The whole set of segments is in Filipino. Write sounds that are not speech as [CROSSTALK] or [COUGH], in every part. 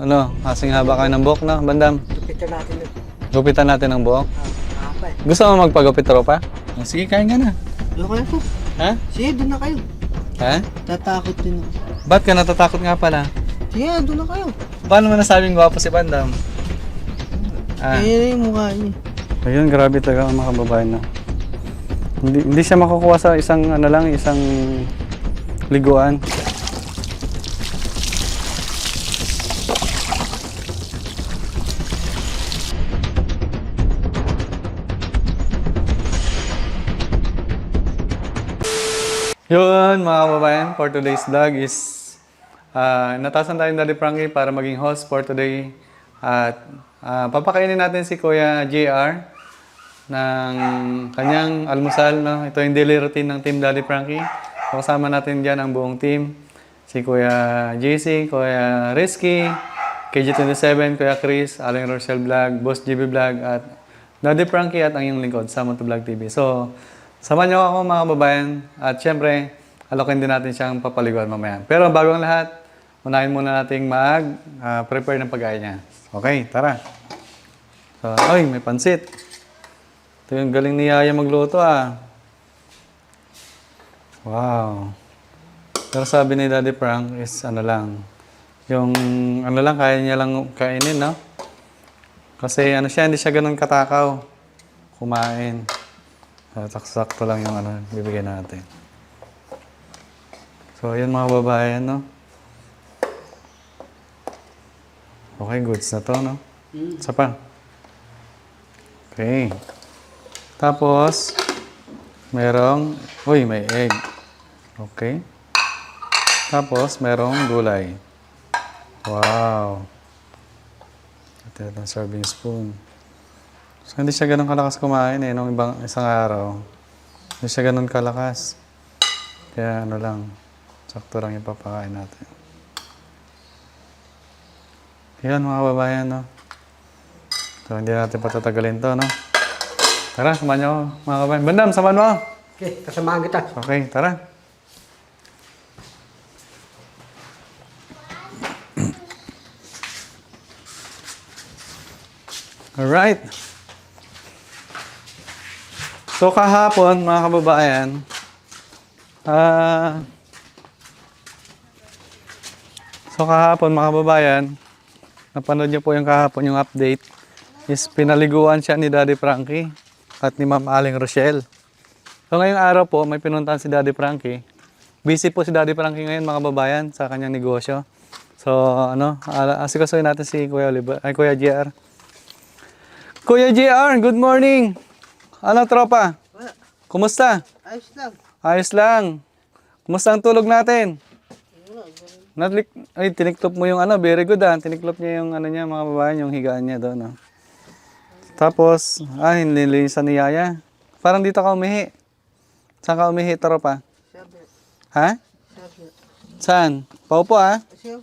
Ano, kasing haba kayo ng buhok, no? Bandam, Tupitan natin yun. gupitan natin ng buhok. Ah, mahaba eh. Gusto mo magpagupit tropa? Oh, sige, kain ka na. Doon kayo po. Ha? Sige, doon na kayo. Ha? Tatakot din ako. Ba't ka natatakot nga pala? Sige, doon na kayo. Paano mo nasabing gwapo si Bandam? Ah. Eh, yung mukha niya. Ayun, grabe talaga ang mga kababayan na. Hindi, hindi siya makukuha sa isang ano lang, isang liguan. Yun mga kababayan, for today's vlog is uh, natasan tayo ni Daddy Frankie para maging host for today. At ah, papakainin natin si Kuya JR ng kanyang almusal. No? Ito yung daily routine ng Team Daddy Frankie. Kasama natin dyan ang buong team. Si Kuya JC, Kuya Risky, KG27, Kuya Chris, Aling Rochelle Vlog, Boss GB Vlog, at Daddy Frankie at ang iyong lingkod, Samon to Vlog TV. So, samahan niyo ako mga kababayan. At syempre, alokin din natin siyang papaliguan mamaya. Pero bago ang lahat, unahin muna nating mag-prepare ng pagkain niya. Okay, tara. So, ay, may pansit. Ito yung galing ni Yaya magluto ah. Wow. Pero sabi ni Daddy Frank is ano lang, yung ano lang, kaya niya lang kainin, no? Kasi ano siya, hindi siya ganun katakaw. Kumain. Sakto lang yung ano, bibigyan natin. So, yun mga babayan, no? Okay, goods na to, no? Isa pa. Okay. Tapos, merong, uy, may egg. Okay. Tapos, merong gulay. Wow. Ito yung serving spoon. So, hindi siya ganun kalakas kumain eh, nung ibang isang araw. Hindi siya ganun kalakas. Kaya ano lang, sakto lang yung papakain natin. Yan mga babayan, no? So, hindi natin patatagalin to, no? Tara, samahan niyo mga kabayan. Bandam, samahan mo. Okay, kasamahan kita. Okay, tara. Alright. So kahapon, mga kababayan, ah... so kahapon, mga kababayan, napanood niyo po yung kahapon yung update, is pinaliguan siya ni Daddy Frankie at ni Ma'am Aling Rochelle. So ngayong araw po, may pinuntahan si Daddy Frankie. Busy po si Daddy Frankie ngayon mga kababayan sa kanyang negosyo. So ano, asikasuhin natin si Kuya Oliver, ay Kuya JR. Kuya JR, good morning! Ano tropa? Wala. Kumusta? Ayos lang. Ayos lang. Kumusta ang tulog natin? Wala. Natlik, ay, tiniklop mo yung ano, very good ah. Tiniklop niya yung ano niya, mga babae, yung higaan niya doon. ah. Tapos, ah, nililisan ni Yaya. Parang dito ka umihi. Saan ka umihi, tropa? Ha? Saan? Paupo ah. Sabi.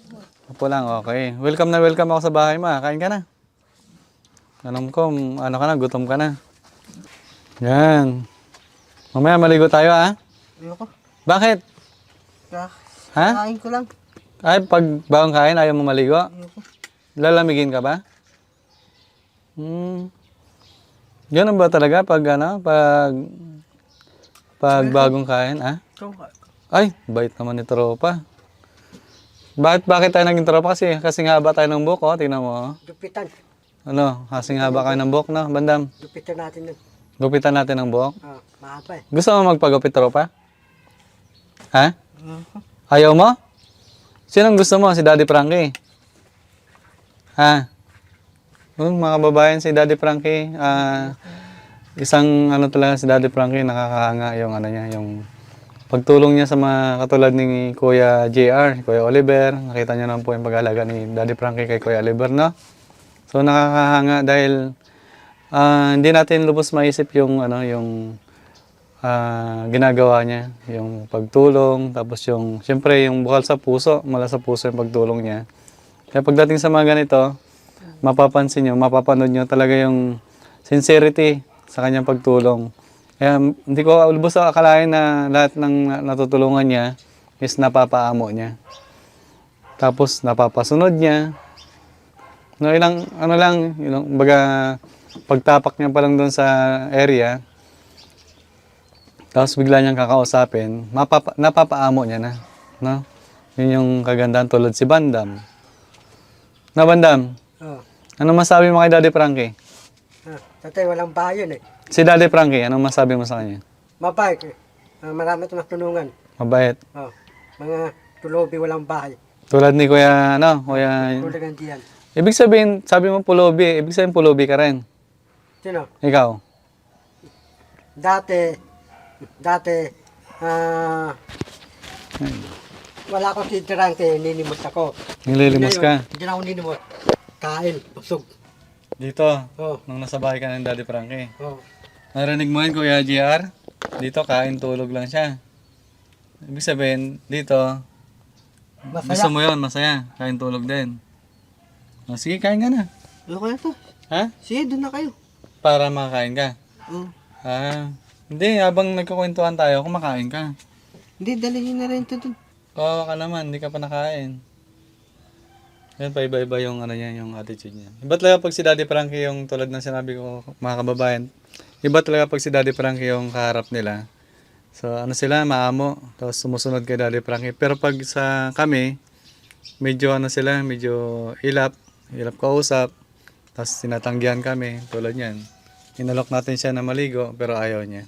Upo lang, okay. Welcome na welcome ako sa bahay mo ah. Kain ka na. Alam ko, ano ka na, gutom ka na. Yan. Mamaya maligo tayo ah. Ayoko. Bakit? Kaya, Ha? kain ko lang. Ay, pag bagong kain, ayaw mo maligo? Ayoko. Lalamigin ka ba? Hmm. Ganun ba talaga pag ano, pag pag bagong kain, ah? Ka. Ay, bait naman ni tropa. Bakit bakit tayo naging tropa kasi kasi haba tayo ng buhok, oh, tingnan mo. oh. Dupitan. Ano, kasing haba kayo ng buhok, no? Bandam, Dupitan natin yun. Gupitan natin ng buhok. Ah, mahaba eh. Gusto mo magpagupit tropa? Ha? Ayoko. Ayaw mo? Sinong gusto mo? Si Daddy Frankie? Ha? Um, mga kababayan, si Daddy Frankie, ah, isang ano talaga si Daddy Frankie, nakakahanga yung ano niya, yung pagtulong niya sa mga katulad ni Kuya JR, Kuya Oliver. Nakita niyo naman po yung pag-alaga ni Daddy Frankie kay Kuya Oliver, no? So nakakahanga dahil ah, hindi natin lubos maisip yung ano, yung ah, ginagawa niya, yung pagtulong, tapos yung, siyempre, yung bukal sa puso, mula sa puso yung pagtulong niya. Kaya pagdating sa mga ganito, mapapansin nyo, mapapanood nyo talaga yung sincerity sa kanyang pagtulong. Kaya hindi ko lubos sa akalain na lahat ng natutulungan niya is napapaamo niya. Tapos napapasunod niya. No, ilang, ano lang, ilang, baga, pagtapak niya pa lang doon sa area, tapos bigla niyang kakausapin, mapapa, napapaamo niya na. No? Yun yung kagandahan tulad si Bandam. Na Bandam, Oh. ano masabi mo kay Daddy Frankie? Ah, tatay, walang bayan eh. Si Daddy Frankie, anong masabi mo sa kanya? Mabait eh. Ah, marami ito tulungan. Mabait. Oh. Mga tulobi walang bahay. Tulad ni Kuya, ano, Kuya... Tulad ng. Ibig sabihin, sabi mo pulobi, ibig sabihin pulobi ka rin. Sino? Ikaw. Dati, dati, ah, wala akong sintirante, ninimot ako. Nililimos ka. Hindi na ako ninimot. Kain, busog. Dito, Oh, nung nasa bahay ka ng Daddy Frankie. oh. Narinig mo yun, Kuya GR? Dito, kain tulog lang siya. Ibig sabihin, dito, gusto Masaya. mo yun, masaya. Kain tulog din. O, sige, kain ka na. Ano kaya to? Ha? Sige, doon na kayo. Para makakain ka. Oh. Ah, hindi, habang nagkukwentuhan tayo, kumakain ka. Hindi, dalhin na rin ito doon. Kawawa ka naman, hindi ka pa nakain. Yan, pa iba-iba yung ano niya, yung attitude niya. Iba talaga pag si Daddy Frankie yung tulad ng sinabi ko, mga kababayan. Iba talaga pag si Daddy Frankie yung kaharap nila. So, ano sila, maamo, tapos sumusunod kay Daddy Frankie. Pero pag sa kami, medyo ano sila, medyo ilap, ilap kausap, tapos tinatanggihan kami, tulad niyan. Inalok natin siya na maligo, pero ayaw niya.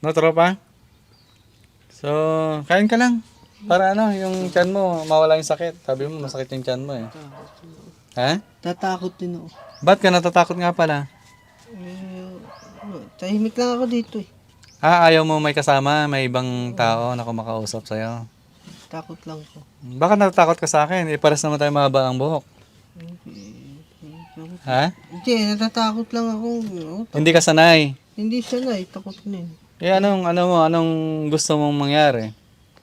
No, tropa? So, kain ka lang. Para ano, yung tiyan mo, mawala yung sakit. Sabi mo, masakit yung tiyan mo eh. Ha? Tatakot din ako. Ba't ka natatakot nga pala? Eh, tahimik lang ako dito eh. Ah, ayaw mo may kasama, may ibang tao na kumakausap sa'yo. Takot lang ko. Baka natatakot ka sa akin, eh, pares naman tayo mahaba ang buhok. Ha? Hindi, natatakot lang ako. Oh, Hindi ka sanay. hindi sanay, takot na yun. Eh, anong, ano mo, anong gusto mong mangyari?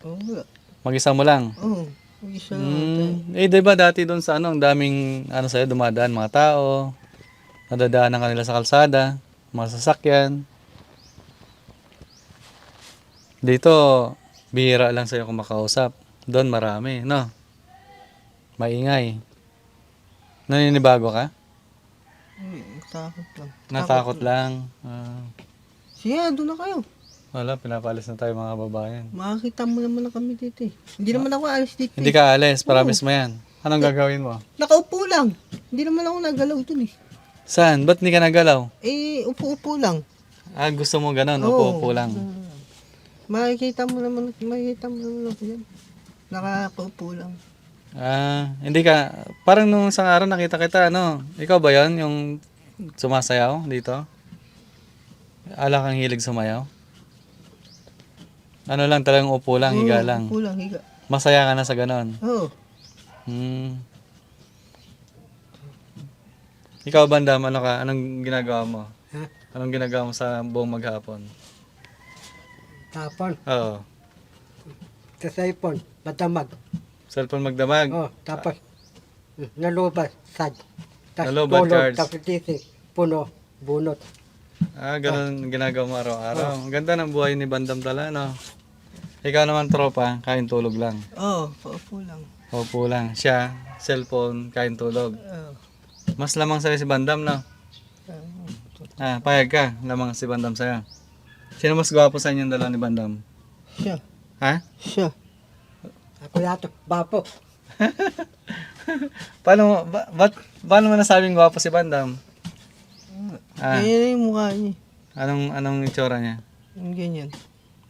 Oo nga. Mag-isa mo lang. Oo, mag-isa lang. Hmm. Eh, di ba dati doon sa ano, ang daming, ano sa'yo, dumadaan mga tao, nadadaanan ka nila sa kalsada, mga sasakyan. Dito, bihira lang sa'yo kung makausap. Doon marami, no? Maingay. Naninibago ka? Eh, takot lang. Natakot lang. Ah, Sige, doon na kayo. wala, pinapalis na tayo mga kababayan. Makakita mo naman na kami dito eh. Hindi naman ako alis dito Hindi eh. ka alis, promise mo yan. Anong gagawin mo? Nakaupo lang. Hindi naman ako nagalaw dun eh. Saan? Ba't hindi ka nagalaw? Eh, upo-upo lang. Ah, gusto mo ganun, Oo. upo-upo lang. Makikita mo naman, makikita mo naman ako yan. Nakakaupo lang. Ah, hindi ka, parang nung isang araw nakita kita, ano, ikaw ba yan, yung sumasayaw dito? Ala kang hilig sumayaw? Ano lang, talagang upo lang, higa Oo, lang. Upo lang, higa. Masaya ka na sa ganon. Oo. Hmm. Ikaw, Bandam, ano ka? Anong ginagawa mo? Ha? Anong ginagawa mo sa buong maghapon? Tapon, Oo. sa cellphone, matamag. Cellphone magdamag. Oh, tapos, nalubas, sad. Tapos Nalobat tulog, cards. tapos tisig, puno, bunot. Ah, ganun ginagawa mo araw-araw. Ang ganda ng buhay ni Bandam tala, no? Ikaw naman, tropa, kain tulog lang. Oo, oh, paupo lang. Opo lang. Siya, cellphone, kain tulog. Oo. Mas lamang sa'yo si Bandam, no? Ah, payag ka. Lamang si Bandam sa'yo. Sino mas gwapo sa inyong dalawa ni Bandam? Siya, Ha? siya. Ako yato, bapo. [LAUGHS] Paano ba, ba't, paano mo nasabing gwapo si Bandam? Ah, Ganyan yung mukha niya. anong, anong itsura niya? Ganyan.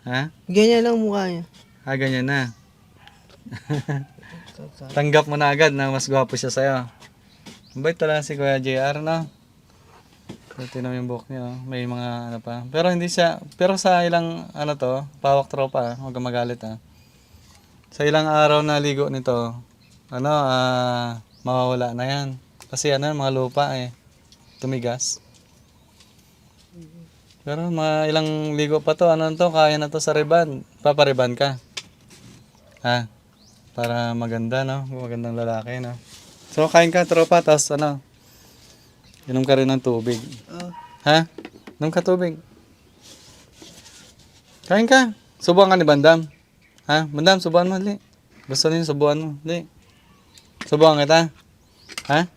Ha? Ganyan lang mukha niya. Ah, ganyan na. [LAUGHS] Tanggap mo na agad na mas gwapo siya sa'yo. Mabait talaga si Kuya JR, no? Mo yung buhok niya, oh. may mga ano pa. Pero hindi siya, pero sa ilang, ano to, pawak tropa, ah. huwag magalit ha. Sa ilang araw na ligo nito, ano, ah, mawawala na yan. Kasi ano, mga lupa eh, tumigas. Pero mga ilang ligo pa to, ano to, kaya na to sa riban. Papariban ka. Ha? Para maganda, no? Magandang lalaki, no? So, kain ka, tropa, tapos ano, inom ka rin ng tubig. Oh, Ha? Inom ka tubig. Kain ka. Subuhan ka ni Bandam. Ha? Bandam, subuhan mo, li. Gusto niyo subuhan mo, li. Subuhan kita. Ha?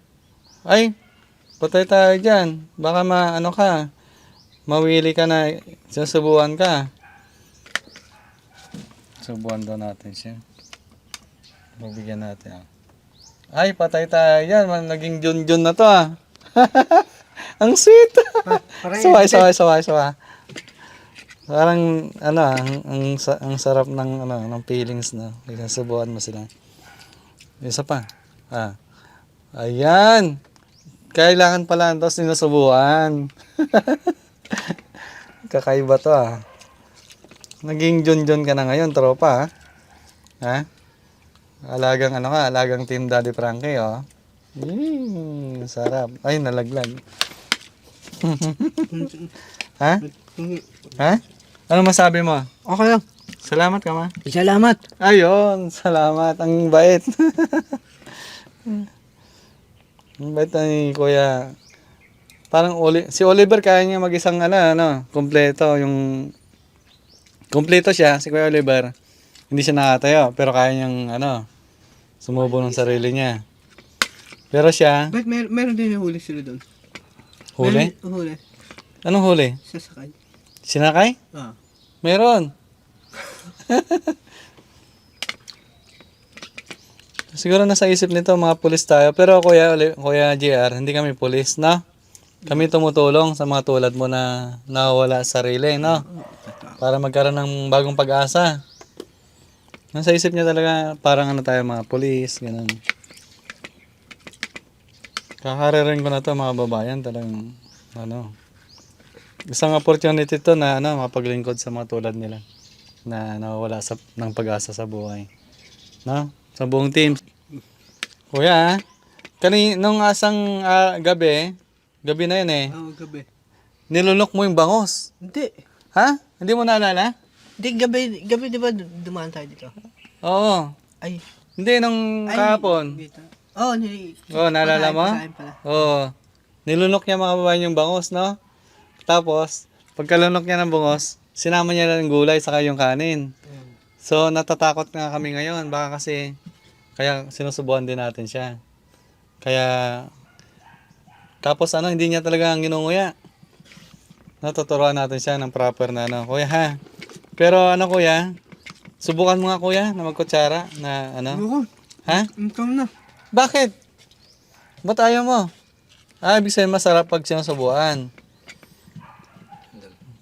Ay, patay tayo dyan. Baka ma, ano ka, mawili ka na, sasubuan ka. Subuan daw natin siya. Mabigyan natin. ah. Ay, patay tayo dyan. Man, naging Jun-Jun na to ah. [LAUGHS] Ang sweet. Saway, saway, saway, saway. Parang, ano, ang, ang, ang sarap ng, ano, ng feelings na. Subuan mo sila. Isa pa. Ah. Ayan. Kailangan pala ito sinusubuan. [LAUGHS] Kakaiba to ah. Naging Jun-Jun ka na ngayon, tropa ah. Ha? Alagang ano ka, alagang Team Daddy Frankie oh. Mm, sarap. Ay, nalaglag. [LAUGHS] ha? Ha? Ano masabi mo? Okay lang. Salamat ka ma. Salamat. Ayun, salamat. Ang bait. [LAUGHS] Ang bait ni Kuya. Parang Oli si Oliver kaya niya mag-isang ano, ano, kompleto yung kompleto siya si Kuya Oliver. Hindi siya nakatayo, pero kaya niyang ano, sumubo ng sarili niya. Pero siya, Ba't mer meron din yung huli sila doon? huli? Meron- huli. Anong huli? Sasakay. Sinakay? Ah. Meron. [LAUGHS] Siguro nasa isip nito mga pulis tayo. Pero kuya, kuya JR, hindi kami pulis, no? Kami tumutulong sa mga tulad mo na nawawala sa sarili, no? Para magkaroon ng bagong pag-asa. Nasa isip niya talaga, parang ano tayo mga pulis, ganun. Kakaririn ko na to mga babayan, talagang, ano, isang opportunity to na ano, mapaglingkod sa mga tulad nila na nawawala sa, ng pag-asa sa buhay. No? Sa buong team. Kuya, ah, kani nung asang ah, gabi, gabi na yun eh, Oo, gabi. nilunok mo yung bangos. Hindi. Ha? Hindi mo naalala? Hindi, gabi, gabi di ba du- dumaan tayo dito? Oo. Ay. Hindi, nung Ay, kahapon. Dito. Oo, oh, nili... Oo, naalala mo? Oo. Nilunok niya mga babae yung bangos, no? Tapos, pagkalunok niya ng bangos, sinama niya lang yung gulay saka yung kanin. So, natatakot nga kami ngayon. Baka kasi, kaya sinusubuan din natin siya. Kaya, tapos ano, hindi niya talaga ang ginunguya. Natuturuan natin siya ng proper na ano. Kuya ha. Pero ano kuya, subukan mo nga kuya na magkutsara na ano. Oo, Ha? income na. Bakit? Ba't ayaw mo? Ah, ibig sabihin masarap pag sinusubuan.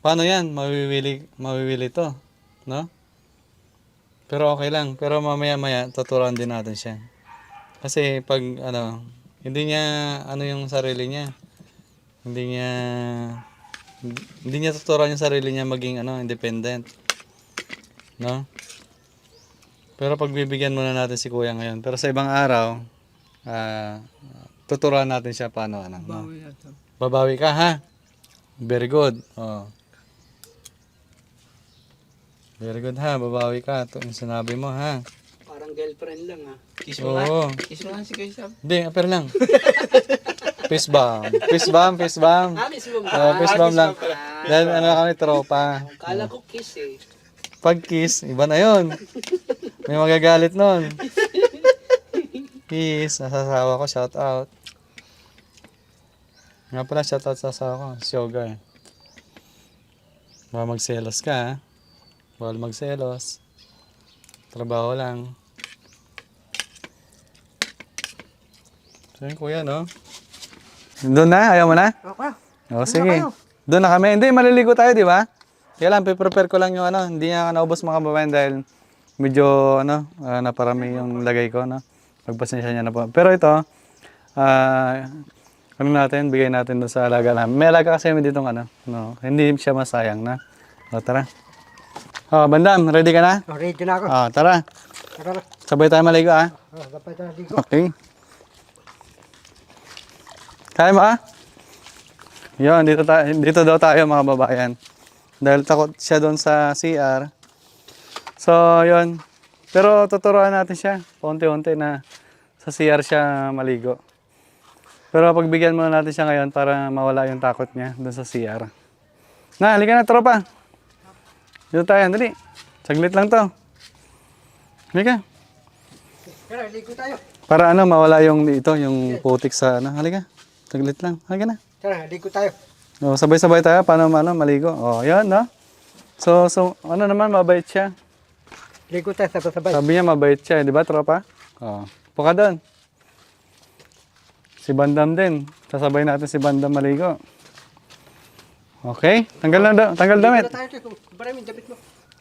Paano yan? Mawiwili, mawiwili to. No? Pero okay lang. Pero mamaya-maya, tuturuan din natin siya. Kasi pag, ano, hindi niya, ano yung sarili niya. Hindi niya, hindi niya tuturuan yung sarili niya maging, ano, independent. No? Pero pagbibigyan muna natin si kuya ngayon. Pero sa ibang araw, ah, tuturuan natin siya paano, ano, no? Babawi ka, ha? Very good. Oh. Very good, ha? Babawi ka. Ito yung sinabi mo, ha? Parang girlfriend lang ha. Kiss Oo. Kiss mo nga si Kuya Sam. Hindi, aper lang. [LAUGHS] Fist bump. Fist bump, fist bump. Ah, kiss mo Oh, fist bump lang. Dahil ano kami, tropa. Kala ko kiss eh. Pag kiss, iba na yon. May magagalit nun. Kiss, nasasawa ko, shout out. Nga pala, shout out sa asawa ko, si eh. Baka magselos ka ha. Bawal magselos. Trabaho lang. So yun kuya no? Doon na? Ayaw mo na? Okay. O, sige. Doon na kami. Hindi, maliligo tayo, di ba? Kaya lang, prepare ko lang yung ano, hindi niya naubos mga kababayan dahil medyo, ano, ah, naparami yung lagay ko, no? Pagpasensya niya na po. Pero ito, ah, ano natin, bigay natin doon sa alaga namin. May alaga kasi kami dito, ano, no? Hindi siya masayang na. O, tara. O, Bandam, ready ka na? Ready na ako. O, tara. Tara. Sabay tayo maligo, ah. Oh, dapat na dito. Okay. Kaya mo ah? Yun, dito, ta- dito daw tayo mga babayan. Dahil takot siya doon sa CR. So, yun. Pero tuturuan natin siya. Unti-unti na sa CR siya maligo. Pero pagbigyan muna natin siya ngayon para mawala yung takot niya doon sa CR. Na, halika na tropa. Dito tayo, dali. Saglit lang to. Halika. Tara, ligo tayo. Para ano, mawala yung ito, yung putik sa ano. Halika. Taglit lang. Halika na. Tara, ligo tayo. O, sabay-sabay tayo. Paano ano, maligo. O, yan, no? So, so, ano naman, mabait siya. Ligo tayo sabay-sabay. Sabi niya, mabait siya. Di ba, tropa? O, puka doon. Si Bandam din. Sasabay natin si Bandam maligo. Okay? Tanggal na da- tanggal damit. Maraming [LAUGHS] damit mo.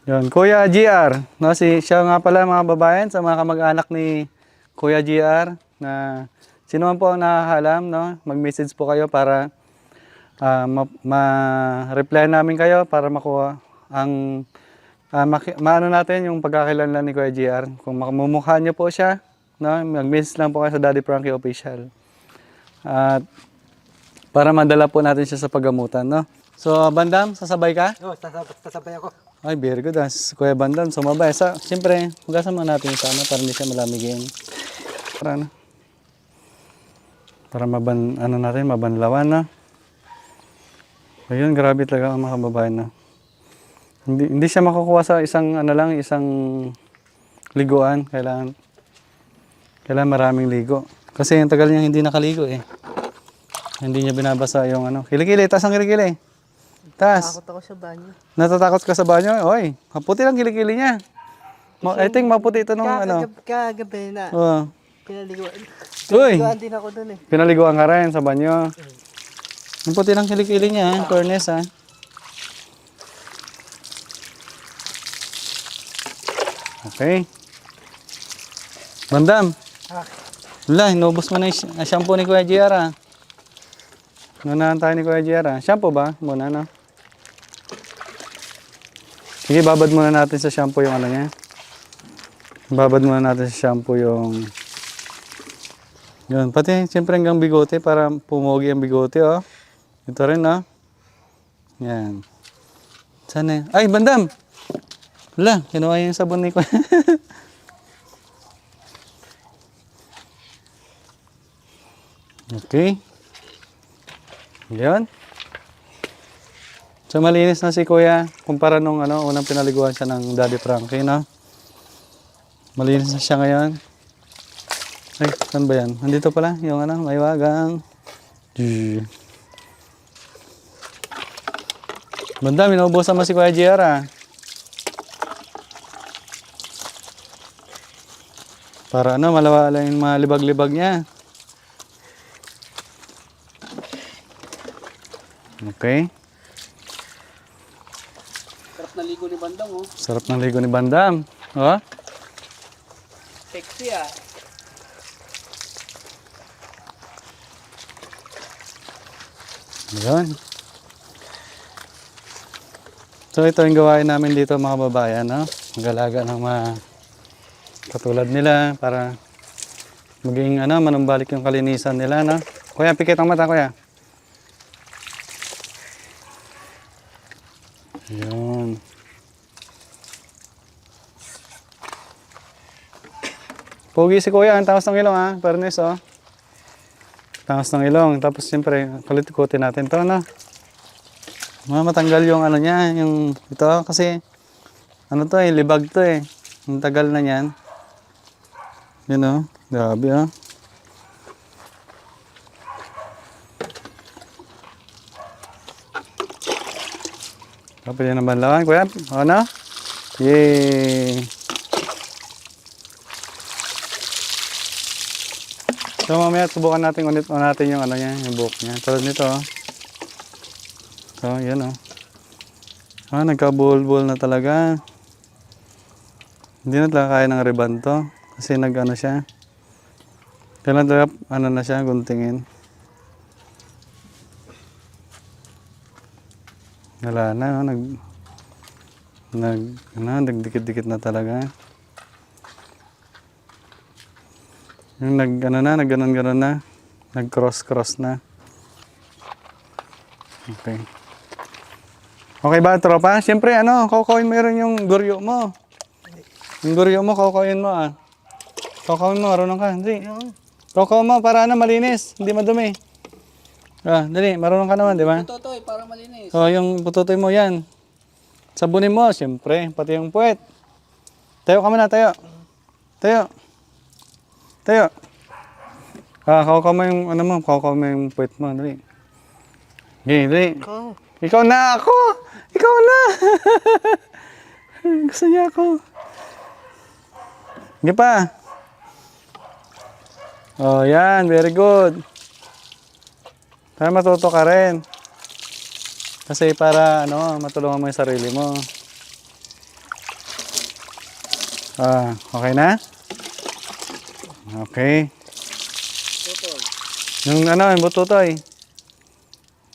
Yun, Kuya GR. No, si, siya nga pala mga babayan sa mga kamag-anak ni Kuya GR na sino man po ang nakakalam, no? Mag-message po kayo para ah, ma- ma-reply namin kayo para makuha ang ah, maki- maano natin yung pagkakakilanlan ni Kuya GR. Kung makamumukha niyo po siya, no? Mag-message lang po kayo sa Daddy Frankie Official. At para madala po natin siya sa paggamutan, no? So, Bandam, sasabay ka? Oo, sasabay, sasabay ako. Ay, very good. Ah. Kuya Bandam, sumabay. Sa, siyempre, hugasan mo natin sa ano para hindi siya malamigin. Para ano? Para maban, ano natin, mabanlawan na. Ayun, grabe talaga ang mga kababayan na. Hindi, hindi siya makukuha sa isang, ano lang, isang liguan. Kailangan, kailangan maraming ligo. Kasi yung tagal niya hindi nakaligo eh. Hindi niya binabasa yung ano. Kilikili, taas ang kilikili. Taas. Takot ako sa banyo. Natatakot ka sa banyo? Oy, maputi lang kilikili niya. Ma- I think maputi ito nung ano. Kagab- Kagabi na. Oh. Pinaliguan. Uy, Pinaliguan din ako dun eh. pinaliguan ka rin sa banyo. Maputi lang kilikili niya, ha? Corners ha. Okay. Bandam. Ah, Wala, inubos mo na yung sh- shampoo ni Kuya JR ha. Nunahan tayo ni Kuya ha. Shampoo ba? Muna no? Sige, babad muna natin sa shampoo yung ano niya. Babad muna natin sa shampoo yung... Yun, pati siyempre hanggang bigote para pumogi ang bigote oh. Ito rin oh. Yan. Sana? Ay, bandam! Wala, kinuha yung sabon ni Kuya. [LAUGHS] Okay. Yan. So malinis na si Kuya kumpara nung ano, unang pinaliguan siya ng Daddy Frankie, no? Malinis na siya ngayon. Ay, saan ba yan? Nandito pala, yung ano, may wagang. Banda, minubusan mo si Kuya JR, ah. Para ano, malawala yung mga libag-libag niya. Okay. sarap na ligo ni Bandang oh. Sarap ng ligo ni Bandam. Oh. Sexy ah. Ayan. So ito yung gawain namin dito mga babayan, no? Mag-alaga ng mga katulad nila para maging ano, manumbalik yung kalinisan nila, no? Kuya, pikit ang mata, kuya. Pogi si kuya, ang taas ng ilong ha, Pernes oh. Taas ng ilong, tapos siyempre, kulit-kutin natin to, no? Mga matanggal yung ano niya, yung ito kasi ano to eh, libag to eh. Ang tagal na niyan. Yun oh, grabe oh. Kapag yan ang banlawan, kuya. Ano? Yay! So mamaya subukan natin ulit natin yung ano niya, yung buhok niya. Tulad nito oh. So, yan oh. Ah, nagka-bull-bull na talaga. Hindi na talaga kaya ng ribbon to. Kasi nag-ano siya. Kailan talaga, ano na siya, guntingin. Wala na, oh, nag... Nag... Ano, nagdikit-dikit na talaga. Yung nag, ano na, nag ganon-ganon na. Nag cross-cross na. Okay. Okay ba, tropa? Siyempre, ano, kokawin mo rin yung guryo mo. Yung guryo mo, kokawin mo, ah. Kokawin mo, marunong ka. Hindi. Kokaw mo, para na malinis. Hindi madumi. Ah, dali, marunong ka naman, di ba? Totoy, para malinis. So, yung pututoy mo yan. Sabunin mo, siyempre, pati yung puwet. Tayo ka muna, tayo. Tayo. Tayo. Ah, kaukaw mo yung, ano mo, kaukaw mo yung puwet mo, dali. Okay, dali. Ko. Ikaw na ako! Ikaw na! [LAUGHS] Gusto niya ako. Sige pa. Oh, yan. Very good. Para matuto ka rin. Kasi para, ano, matulungan mo yung sarili mo. Ah, okay na? Okay. Yung ano, yung bututoy.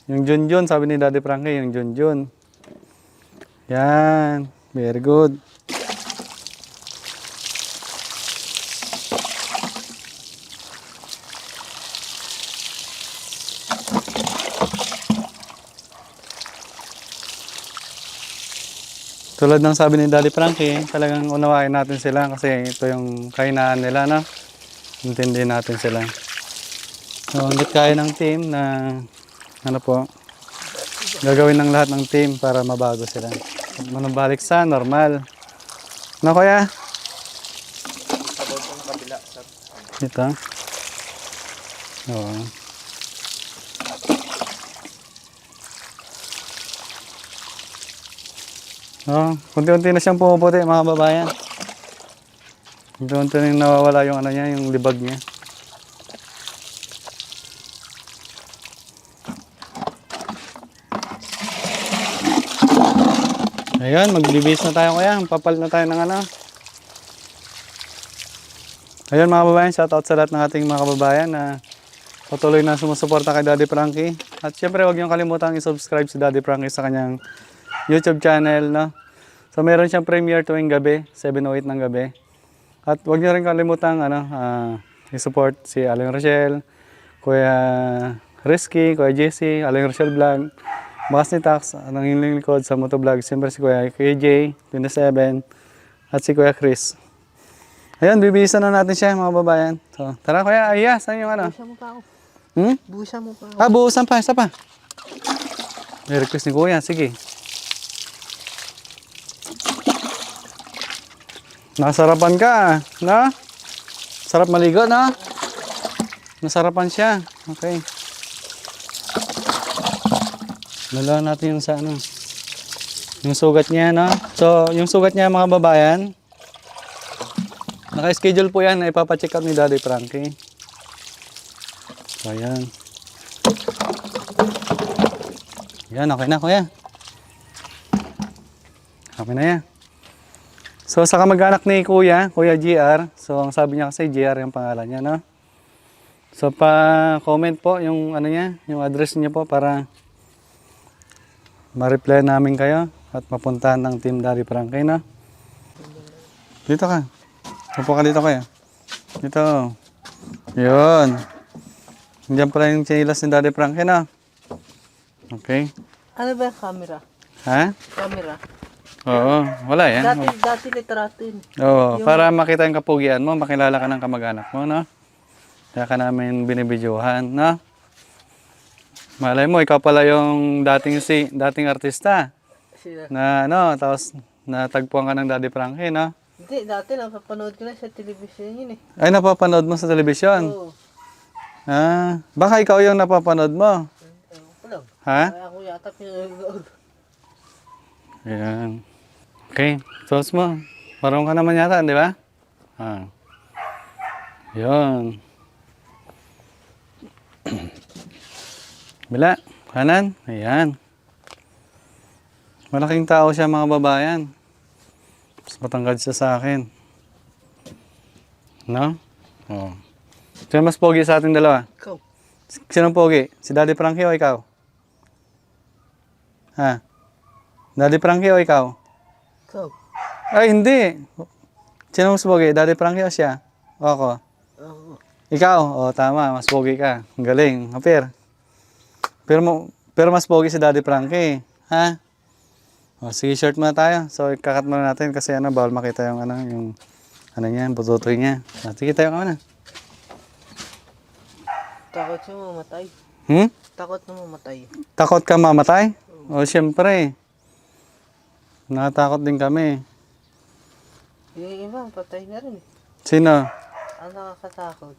Yung Junjun, sabi ni Daddy Frankie, yung Junjun. Yan. Very good. Tulad ng sabi ni Daddy Frankie, talagang unawain natin sila kasi ito yung kainaan nila, no? Intindihin natin sila. So, hanggat kaya ng team na ano po, gagawin ng lahat ng team para mabago sila. Manubalik sa normal. No, kuya? Ito. Oo. Oh, kunti-unti na siyang pumuputi mga babayan. Kunti-unti na yung nawawala yung ano niya, yung libag niya. Ayun, magbibis na tayo kaya. Papal na tayo ng ano. Ayun mga babayan, shoutout sa lahat ng ating mga kababayan na patuloy na sumusuporta kay Daddy Frankie. At syempre, huwag niyong kalimutan i-subscribe si Daddy Frankie sa kanyang YouTube channel. No? So meron siyang premiere tuwing gabi, 7.08 ng gabi. At huwag niyo rin kalimutan ano, ah, i-support si Aling Rochelle, Kuya Risky, Kuya JC, Aling Rochelle Vlog, Bakas ni Tax, ang inyong likod sa motovlog, siyempre si Kuya KJ, 27, at si Kuya Chris. Ayun, bibihisan na natin siya mga babayan. So, tara Kuya, Aya, saan yung ano? Busa mo pa ako. Hmm? Busa mo pa ako. Ah, buusan pa, isa pa. May request ni Kuya, sige. Nasarapan ka, na? Sarap maligo, na? Nasarapan siya. Okay. Dala natin yung sa ano. Yung sugat niya, no? So, yung sugat niya mga babayan, naka-schedule po yan, ipapacheck up ni Daddy Frankie. So, ayan. Yan, okay na, kuya. Okay na yan. So, sa kamag-anak ni kuya, kuya GR. So, ang sabi niya kasi GR yung pangalan niya, no? So, pa-comment po yung ano niya, yung address niya po para ma-reply namin kayo at mapuntahan ng Team Daddy Frankie, no? Dito ka. Upo ka dito, kuya. Dito. Yun. Diyan pala yung chinilas ni Daddy Frankie, no? Okay. Ano ba yung camera? Ha? Camera. Oo, wala yan. Dati, dati litrato yun. Oo, para makita yung kapugian mo, makilala ka ng kamag-anak mo, no? Kaya ka namin binibidyohan, no? Malay mo, ikaw pala yung dating si dating artista Sila. na ano, tapos natagpuan ka ng Daddy Frankie, no? Hindi, dati napapanood ko na sa television yun eh. Ay, napapanood mo sa telebisyon. Oo. Ah, baka ikaw yung napapanood mo. Ewan ko lang. Ha? Kaya ako yata pinanood. Ayan. Okay, sauce mo. Marunong ka naman yata, di ba? Ah. Yun. Bila, kanan. Ayan. Malaking tao siya mga babayan. Mas matangkad siya sa akin. No? Oh. Sino mas pogi sa ating dalawa? Ikaw. Sino pogi? Si Daddy Frankie o ikaw? Ha? Daddy Frankie o ikaw? Ikaw. Ay, hindi. Sino mas pogi? Daddy Frankie o siya? O ako? Oo. Ikaw? O, tama. Mas pogi ka. Ang galing. Apir. Pero, pero mas pogi si Daddy Frankie. Ha? O, sige, short muna tayo. So, ikakat muna natin kasi ano, bawal makita yung ano, yung ano niya, bututoy niya. Ah, Sige tayo ka muna. Takot siya mamatay. Hmm? Takot na mamatay. Takot ka mamatay? O, siyempre. Nakatakot din kami. Yung iba, patay na rin eh. Sino? Ang nakakatakot.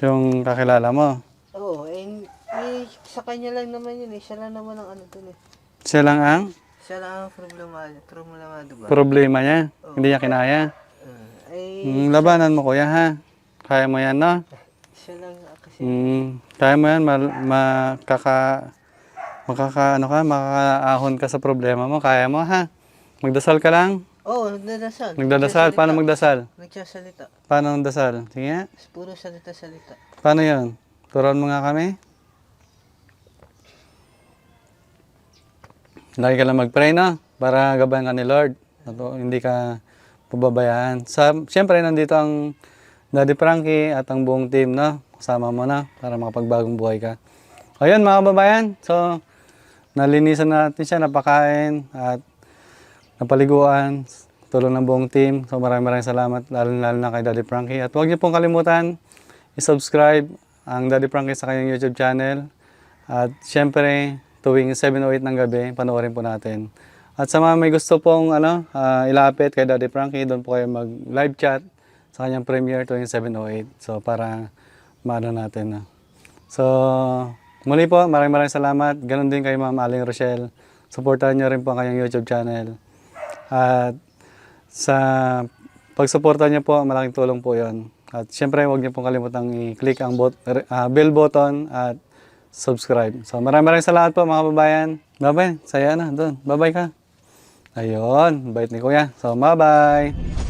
Yung kakilala mo. Oo, eh, eh, sa kanya lang naman yun eh. Siya lang naman ang ano dun eh. Siya lang ang Siya lang ang problemado, problemado ba? problema niya. Hindi niya kinaya. Ah, eh, Mm, labanan mo kuya ha. Kaya mo yan no? siya lang ah, kasi. Mm, kaya mo yan. Ma- makaka... Makaka... Ano ka? Makakaahon ka sa problema mo. Kaya mo ha. Magdasal ka lang. Oo, oh, nagdadasal. Magdadasal. Paano magdasal? Nagsasalita. Paano magdasal? Sige nga. Puro salita-salita. Paano yun? Turuan mo nga kami. Lagi ka lang mag-pray, no? Para gabayan ka ni Lord. At hindi ka pababayaan. Sa, Siyempre, nandito ang Daddy Frankie at ang buong team, no? Kasama mo na para makapagbagong buhay ka. Ayun, mga kababayan. So, nalinisan natin siya, napakain at napaliguan. Tulong ng buong team. So, maraming maraming salamat, lalo-lalo na kay Daddy Frankie. At huwag niyo pong kalimutan, i-subscribe ang Daddy Frankie sa kanyang YouTube channel. At syempre, tuwing 7 o 8 ng gabi, panoorin po natin. At sa mga may gusto pong ano, ah, ilapit kay Daddy Frankie, doon po kayo mag-live chat sa kanyang premiere tuwing 7 o 8. So, para maano natin. No? So, muli po, maraming maraming salamat. Ganon din kay Ma'am Aling Rochelle. Supportahan niyo rin po ang kanyang YouTube channel. At sa pagsuporta niyo po, malaking tulong po yon. At syempre, huwag niyo pong kalimutang i-click ang bot, ah, bell button at subscribe. So maraming maraming salamat po mga kababayan. Bye-bye. Saya na doon. Bye-bye ka. Ayun. Bait ni Kuya. So bye-bye.